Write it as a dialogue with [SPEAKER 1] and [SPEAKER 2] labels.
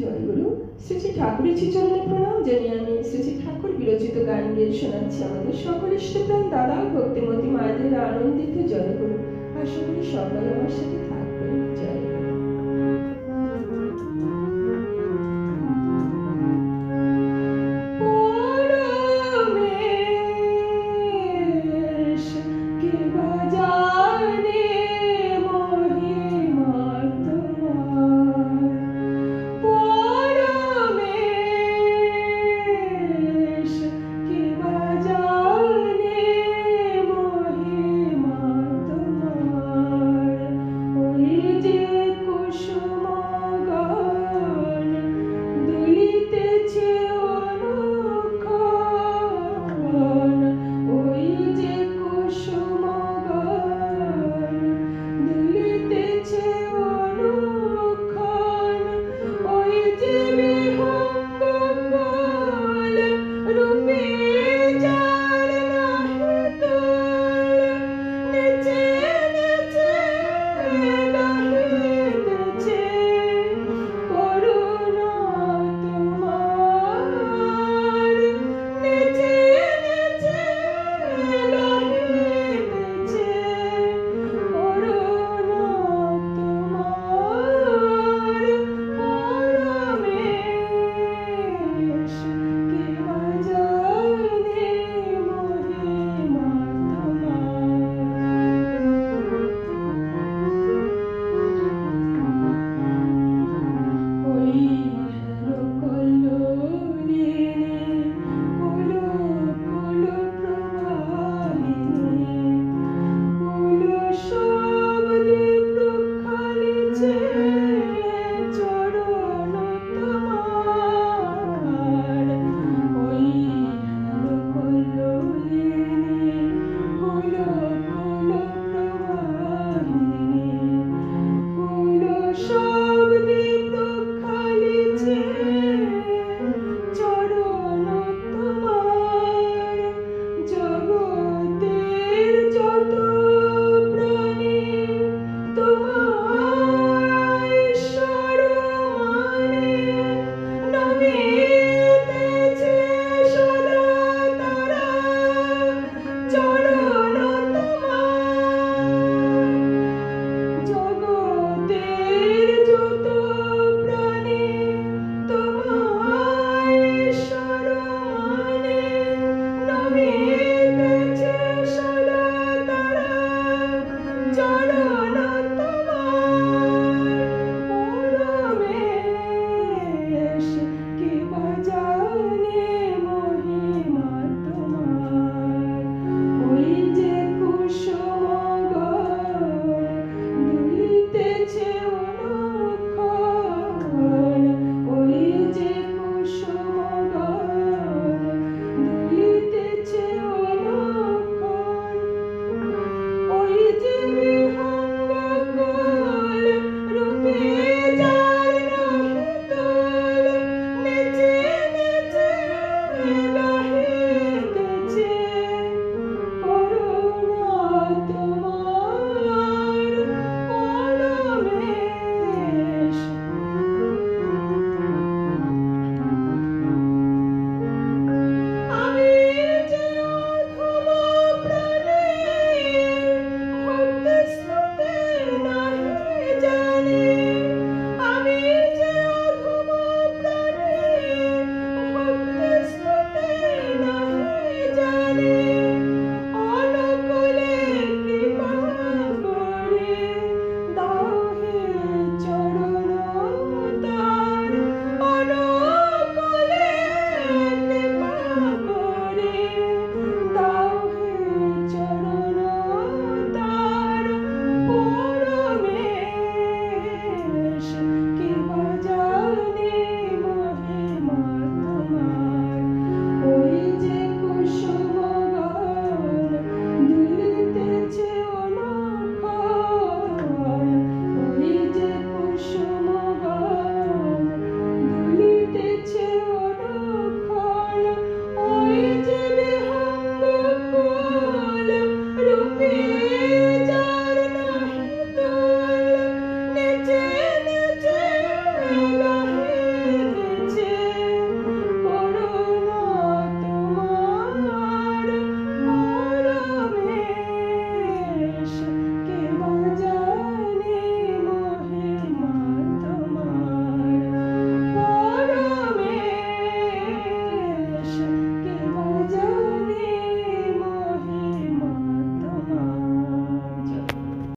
[SPEAKER 1] জয়গুরু শ্রী শ্রী ঠাকুরের চরণে প্রণাম জানিয়ে আমি শ্রী শ্রী ঠাকুর বিরচিত গান গিয়ে শোনাচ্ছি। আমাদের সকল ইষ্টপ্রাণ দাদা, ভক্তিমতী মায়েদের আনন্দিত জয়গুরু। আশা করি সবাই আমার সাথে থাকবেন। জয়।